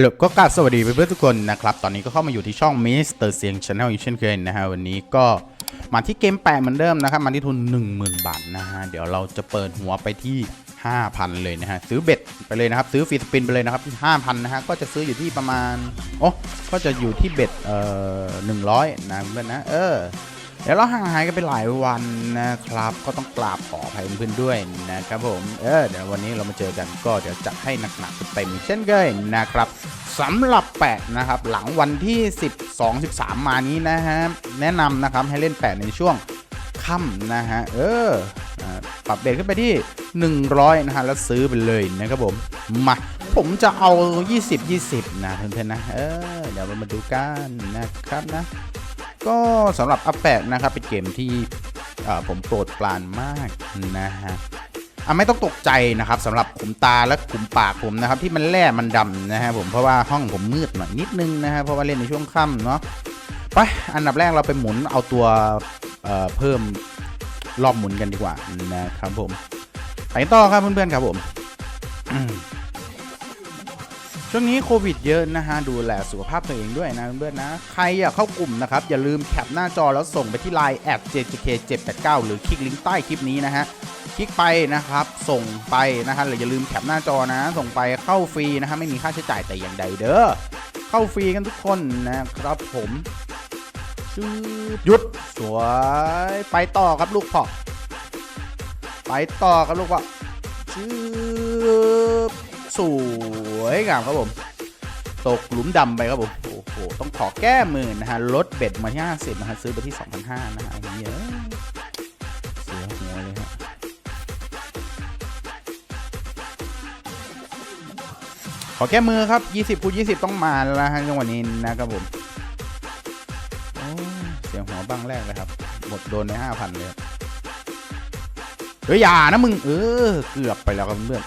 หลบก็กราบสวัสดีเพื่อนๆทุกคนนะครับ ตอนนี้ก็เข้ามาอยู่ที่ช่องมิสเตอร์เซียงชาแนลอีกเช่นเคยนะฮะ วันนี้ก็มาที่เกมแปะเหมือนเดิมนะครับ มาที่ทุน 10,000 บาทนะฮะ เดี๋ยวเราจะเปิดหัวไปที่ 5,000 เลยนะฮะ ซื้อเบ็ดไปเลยนะครับ ซื้อฟรีสปินไปเลยนะครับที่5,000 นะฮะ ก็จะซื้ออยู่ที่ประมาณ โอ้ก็จะอยู่ที่เบ็ดเอ่อ100 นะเพื่อนนะ เออ เดี๋ยวเราห่างหายกันไปหลายวันนะครับ ก็ต้องกราบขออภัยเพื่อนๆด้วยนะครับผมเออเดี๋ยววันนี้เรามาเจอกันก็เดี๋ยวจัดให้หนักๆเต็มเช่นเคยนะครับสำหรับแปะนะครับหลังวันที่ 12 13 มานี้นะฮะแนะนำนะครับให้เล่นแปะในช่วงค่ำนะฮะเออปรับเบรขึ้นไปที่ 100นะฮะแล้วซื้อไปเลยนะครับผมมาผมจะเอา 20 20 นะเพื่อนๆนะเออเดี๋ยวเรามาดูกันนะครับนะ ก็สำหรับอัปแปะนะครับเป็นเกมที่ผมโปรดปรานมากนะฮะอะไม่ต้องตกใจนะครับสำหรับขุมตาและขุมปากผมนะครับที่มันแร่มันดำนะฮะผมเพราะว่าห้องผมมืดหน่อยนิดนึงนะฮะเพราะว่าเล่นในช่วงค่ำเนาะไปอันดับแรกเราไปหมุนเอาตัวเอ่อเพิ่มรอบหมุนกันดีกว่านะครับผมไปต่อครับเพื่อนๆครับผม ช่วงนี้โควิดเยอะนะฮะ ดูแลสุขภาพตัวเองด้วยนะเพื่อนนะ ใครอยากเข้ากลุ่มนะครับ อย่าลืมแคปหน้าจอแล้วส่งไปที่ Line แอด jjk789 หรือคลิกลิงก์ใต้คลิปนี้นะฮะ คลิกไปนะครับ ส่งไปนะฮะหรืออย่าลืมแคปหน้าจอนะ ส่งไปเข้าฟรีนะฮะไม่มีค่าใช้จ่ายแต่อย่างใดเด้อ เข้าฟรีกันทุกคนนะครับผมชืบหยุดสวยไปต่อครับลูกพอไปต่อครับลูกพ่อชืบส วยงามครับผม ตกหลุมดำไปครับผม โอ้โห ต้องขอแก้มือนะฮะ ลดเบ็ดมาที่50นะฮะ ซื้อไปที่2,500นะฮะเยอะเสียหัวเลยฮะขอแก้มือครับ 20คูณ20 ต้องมาแล้วฮะจังหวะนี้นะครับผมเสียงหัวบ้างแรกเลยครับ หมดโดนไป5,000เลยเฮ้ยอย่านะมึง เออ เกือบไปแล้วครับเพื่อน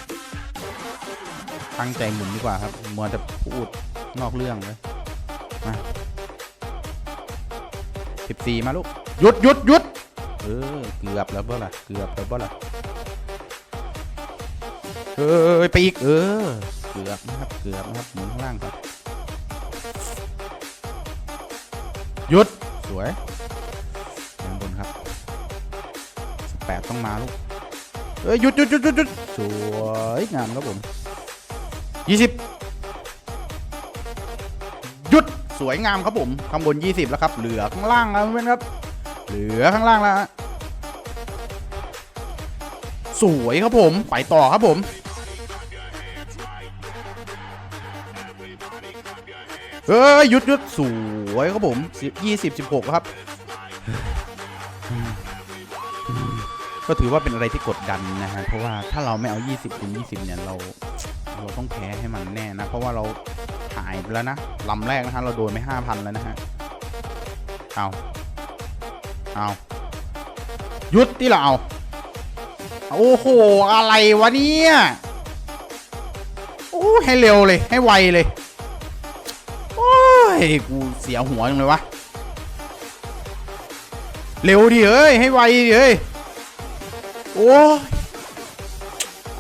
ตั้งใจหมุนดีกว่าครับ มัวจะพูดนอกเรื่องเลยมาสิบสี่มาลูก หยุดหยุดหยุดเออ เกือบแล้วเปล่าเกือบแล้วเปล่าเอ้ยไปอีก เออ เกือบนะครับ เกือบนะครับ หมุนข้างล่างครับ หยุด สวยข้างบนครับสิบแปดต้องมาลูกเอ้ยหยุดหยุดหยุดหยุดหยุดสวยงามครับผม ยี่สิบหยุดสวยงามครับผมข้างบน 20 แล้วครับ เหลือข้างล่างแล้วเพื่อนครับ เหลือข้างล่างแล้วสวยครับผมไปต่อครับผมเฮ้ยหยุดหยุดสวยครับผมยี่สิบสิบหกครับ ก็ถือว่าเป็นอะไรที่กดดันนะฮะ เพราะว่าถ้าเราไม่เอา 20คูณ20 เนี่ย เรา เราต้องแพ้ให้มันแน่นะ เพราะว่าเราหายไปแล้วนะลำแรกนะฮะเราโดนไป5,000แล้วนะฮะเอาเอายุดที่เราเอาโอ้โห อะไรวะเนี่ยโอ้ให้เร็วเลย ให้ไวเลย โอ้ย กูเสียหัวจังเลยวะ เร็วดิเอ้ย ให้ไวดิเอ้ย โอ้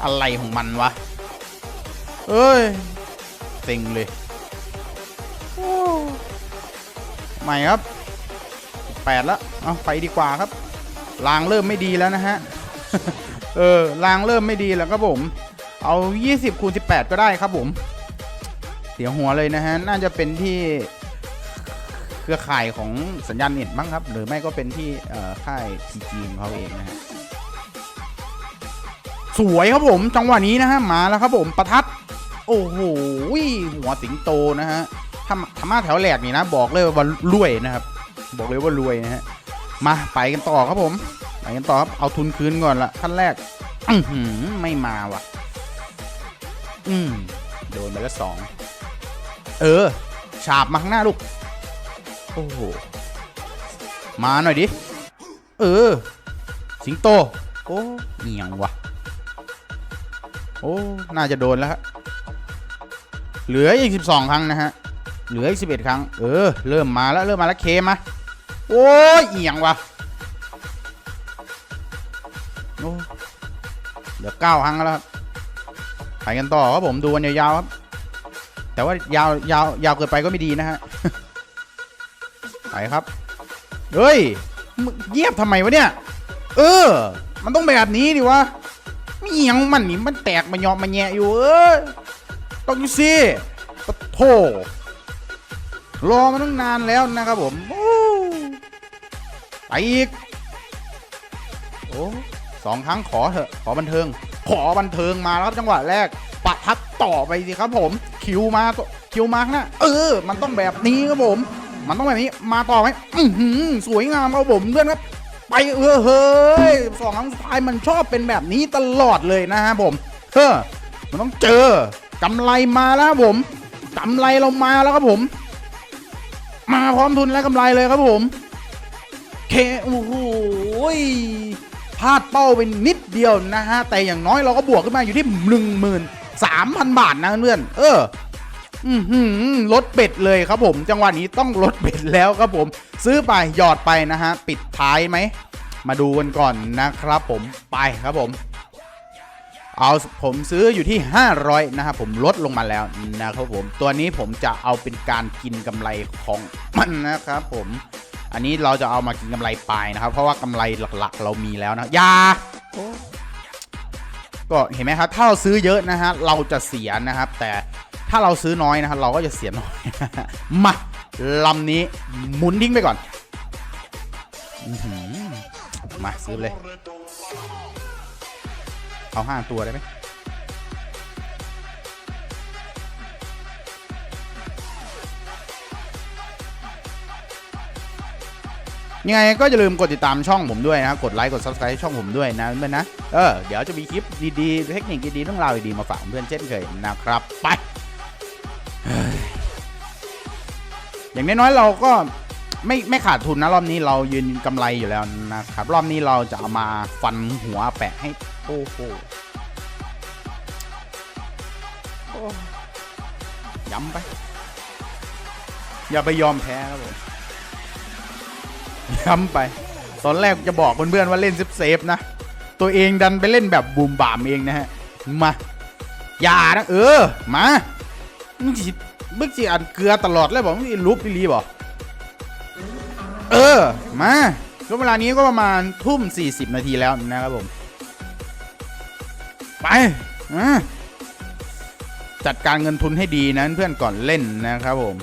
อะไรของมันวะ เอ้ยเต็งเลยใหม่ครับแปดแล้วเอาไปดีกว่าครับรางเริ่มไม่ดีแล้วนะฮะเออรางเริ่มไม่ดีแล้วครับผม เอา 20คูณ18 ก็ได้ครับผม เสียหัวเลยนะฮะ น่าจะเป็นที่เครือข่ายของสัญญาณเน็ตมั้งครับ หรือไม่ก็เป็นที่ค่าย PG ของเขาเองนะฮะ สวยครับผม จังหวะนี้นะฮะ มาแล้วครับผม ประทัด โอ้โหหัวสิงโตนะฮะทำทำมาแถวแหลกนี่นะ บอกเลยว่ารวยนะครับ บอกเลยว่ารวยนะฮะมาไปกันต่อครับผมไปกันต่อครับเอาทุนคืนก่อนละขั้นแรกอือหือไม่มาว่ะ อืมโดนไปแล้วสองเออ ฉาบมาข้างหน้าลูก โอ้โห มาหน่อยดิ เออ สิงโต โอ้เอียงวะโอ้ น่าจะโดนแล้วฮะ เหลืออีก 12 ครั้งนะฮะ เหลืออีก 11 ครั้ง เออ เริ่มมาแล้ว เริ่มมาแล้วเคมา โอ้ยเอียงวะโอ้เหลือ 9 ครั้งแล้วครับ ไปกันต่อครับผมดูกันยาวๆครับ แต่ว่ายาวยาวยาวเกินไปก็ไม่ดีนะฮะ ไปครับ เฮ้ยเงียบทำไมวะเนี่ย เออ มันต้องแบบนี้ดิวะไม่เอียงมันนี่มันแตกมันยอมมันแยะอยู่เออ ต้องสิปะโถรอมาตั้งนานแล้วนะครับผมไปอีก โอ้สองครั้งขอเถอะ ขอบันเทิง ขอบันเทิงมาแล้วครับจังหวะแรกปะทัดต่อไปสิครับผม คิวมาคิวมาข้างหนะเออ มันต้องแบบนี้ครับผม มันต้องแบบนี้ มาต่อไหมอือหือสวยงามครับผมเพื่อนครับ ไปเออเฮ้ยสองครั้งสุดท้ายมันชอบเป็นแบบนี้ตลอดเลยนะฮะผมเฮ้อมันต้องเจอ กำไรมาแล้วครับผมกำไรเรามาแล้วครับผม มาพร้อมทุนและกำไรเลยครับผม เคโอ้โหยพลาดเป้าไปนิดเดียวนะฮะ แต่อย่างน้อยเราก็บวกขึ้นมาอยู่ที่หนึ่งหมื่นสามพันบาทนะเพื่อน เอออือหือลดเบ็ดเลยครับผม จังหวะนี้ต้องลดเบ็ดแล้วครับผม ซื้อไปหยอดไปนะฮะ ปิดท้ายไหม มาดูกันก่อนนะครับผมไปครับผม เอาผมซื้ออยู่ที่ 500 นะครับผมลดลงมาแล้วนะครับผมตัวนี้ผมจะเอาเป็นการกินกำไรของมันนะครับผมอันนี้เราจะเอามากินกำไรปลายนะครับ เพราะว่ากำไรหลักๆ เรามีแล้วนะยาก็เห็นไหมครับ ถ้าเราซื้อเยอะนะฮะเราจะเสียนะครับ แต่ถ้าเราซื้อน้อยนะครับเราก็จะเสียน้อยมาลำนี้หมุนทิ้งไปก่อนมาซื้อเลย เอาห้าตัวได้ไหมยังไงก็อย่าลืมกดติดตามช่องผมด้วยนะครับ กดไลค์ กด subscribe ช่องผมด้วยนะเพื่อนนะ เออ เดี๋ยวจะมีคลิปดีๆ เทคนิคดีๆเรื่องราวดีๆมาฝากเพื่อนเช่นเคยนะครับ ไป อย่างน้อยๆเราก็ไม่ไม่ขาดทุนนะ รอบนี้เรายืนกำไรอยู่แล้วนะครับ รอบนี้เราจะเอามาฟันหัวแปะให้ โอ้โหโอ้ย้ำไป อย่าไปยอมแพ้ครับผม ย้ำไป ตอนแรกจะบอกเพื่อนๆว่าเล่นเซฟเซฟๆนะ ตัวเองดันไปเล่นแบบบูมบามเองนะฮะ มา อย่านะเออ มามึงจีมึงจีอันเกลือตลอดเลยบอกมึงสิลุบลีบอกเออ มาช่วงเวลานี้ก็ประมาณทุ่ม 40 นาทีแล้วนะครับผม ไปจัดการเงินทุนให้ดีนะเพื่อนก่อนเล่นนะครับผม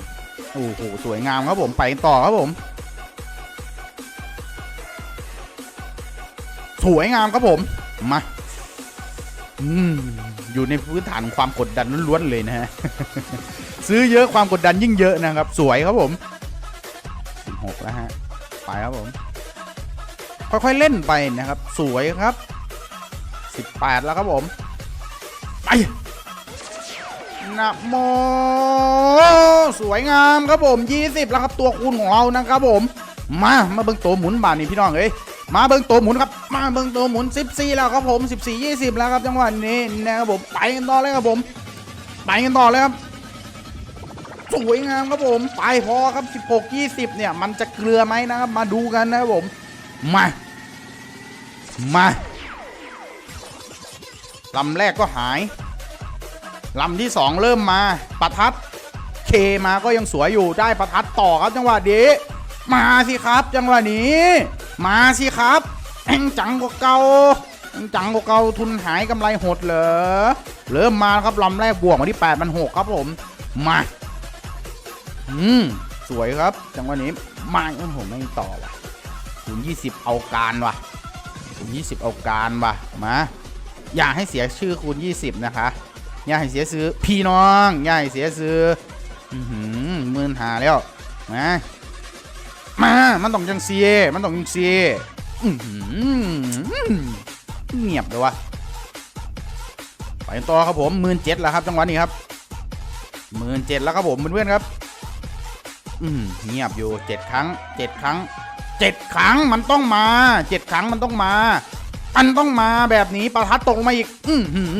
โอ้โหสวยงามครับผมไปต่อครับผม สวยงามครับผมมาอืมอยู่ในพื้นฐานความกดดันล้วนๆเลยนะฮะซื้อเยอะความกดดันยิ่งเยอะนะครับ สวยครับผมหกแล้วฮะไปครับผม ค่อยๆเล่นไปนะครับ สวยครับ สิบแปดแล้วครับผม ไปนะโมสวยงามครับผม 20 แล้วครับตัวคูณของเรานะครับผม มามาเบิ่งตัวหมุนบานนี่พี่น้องเอ้ยมาเบิ่งตัวหมุนครับ มาเบิ่งตัวหมุน 14 แล้วครับผม 14 20 แล้วครับจังหวะนี้นะครับผมไปกันต่อเลยครับผม ไปกันต่อเลยครับสวยงามครับผมไปพอครับ 16 20 เนี่ย มันจะเกลือไหมนะครับ มาดูกันนะครับผม มา มา ลำแรกก็หาย ลำที่สองเริ่มมาประทัดเคมาก็ยังสวยอยู่ได้ประทัดต่อครับจังหวะนี้มาสิครับจังหวะนี้ มาสิครับแองจังกว่าเก่าแองจังกว่าเก่าทุนหายกำไรหดเหรอเริ่มมาครับลำแรกบวกมาที่8มัน6ครับผมมาอืมสวยครับ จังหวะนี้มาโอ้โหไม่ต่อว่ะคูณ20เอาการว่ะคูณ20เอาการว่ะมา อย่าให้เสียชื่อคูณ 20 นะคะ อย่าให้เสียซื้อพี่น้อง อย่าให้เสียซื้อหมื่นหาแล้วมามา มันต้องจังเสียมันต้องจังเสียเงียบเลยวะไปต่อครับผมหมื่นเจ็ดแล้วครับจังหวะนี้ครับหมื่นเจ็ดแล้วครับผมเพื่อนๆครับอืเงียบอยู่เจ็ดครั้งเจ็ดครั้งเจ็ดครั้งมันต้องมาเจ็ดครั้งมันต้องมา มันต้องมาแบบนี้ประทัดตกมาอีก อื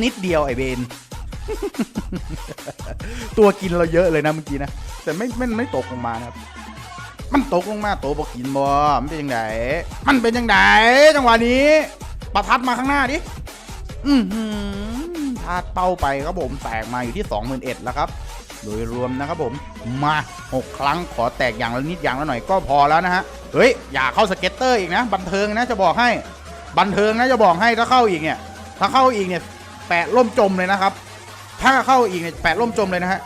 นิดเดียวไอเบน ตัวกินเราเยอะเลยนะเมื่อกี้นะ แต่ไม่ไม่ไม่ตกลงมานะครับ มันตกลงมาโตบอกกินบ่มันเป็นยังไงมันเป็นยังไงจังหวะนี้ประทัดมาข้างหน้าดิ อือหือพาดเป้าไปครับผมแตกมาอยู่ที่21,000แล้วครับ โดยรวมนะครับผม มา 6 ครั้งขอแตกอย่างละนิดอย่างละหน่อยก็พอแล้วนะฮะ เฮ้ย อย่าเข้าสเก็ตเตอร์อีกนะ บันเทิงนะจะบอกให้ บันเทิงนะจะบอกให้ถ้าเข้าอีกเนี่ย ถ้าเข้าอีกเนี่ยแปะล่มจมเลยนะครับ ถ้าเข้าอีกเนี่ยแปะล่มจมเลยนะฮะ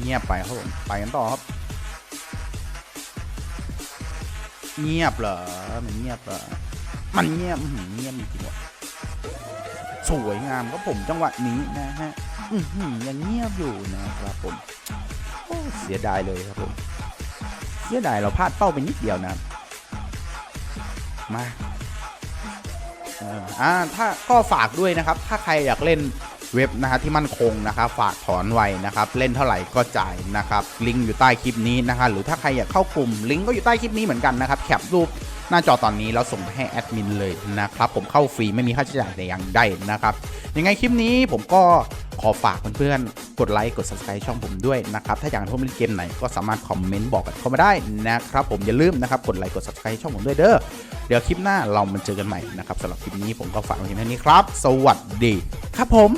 เงียบไปครับผมไปกันต่อครับ เงียบเหรอมันเงียบเหรอมันเงียบเงียบจริงวะสวยงามครับผมจังหวะนี้นะฮะยังเงียบอยู่นะครับผมเสียดายเลยครับผม เสียดายเราพลาดเป้าไปนิดเดียวนะครับ มาอ่าถ้าก็ฝากด้วยนะครับ ถ้าใครอยากเล่นเว็บนะฮะที่มั่นคงนะครับ ฝากถอนไว้นะครับ เล่นเท่าไหร่ก็จ่ายนะครับ ลิงก์อยู่ใต้คลิปนี้นะคะหรือถ้าใครอยากเข้ากลุ่มลิงก์ก็อยู่ใต้คลิปนี้เหมือนกันนะครับแคปรูปหน้าจอตอนนี้แล้วส่งไปให้แอดมินเลยนะครับ ผมเข้าฟรีไม่มีค่าใช้จ่ายแต่อย่างใดนะครับ ยังไงคลิปนี้ผมก็ อฝากเพื่อนๆ กดไลค์ กด subscribe ช่องผมด้วยนะครับ ถ้าอยากให้ผมเล่นเกมไหนก็สามารถคอมเมนต์บอกกันเข้ามาได้นะครับผมอย่าลืมนะครับ กดไลค์ กด subscribe ช่องผมด้วยเด้อ เดี๋ยวคลิปหน้าเรามาเจอกันใหม่นะครับสำหรับคลิปนี้ผมก็ฝากไว้เพียงเท่านี้ครับ สวัสดีครับผม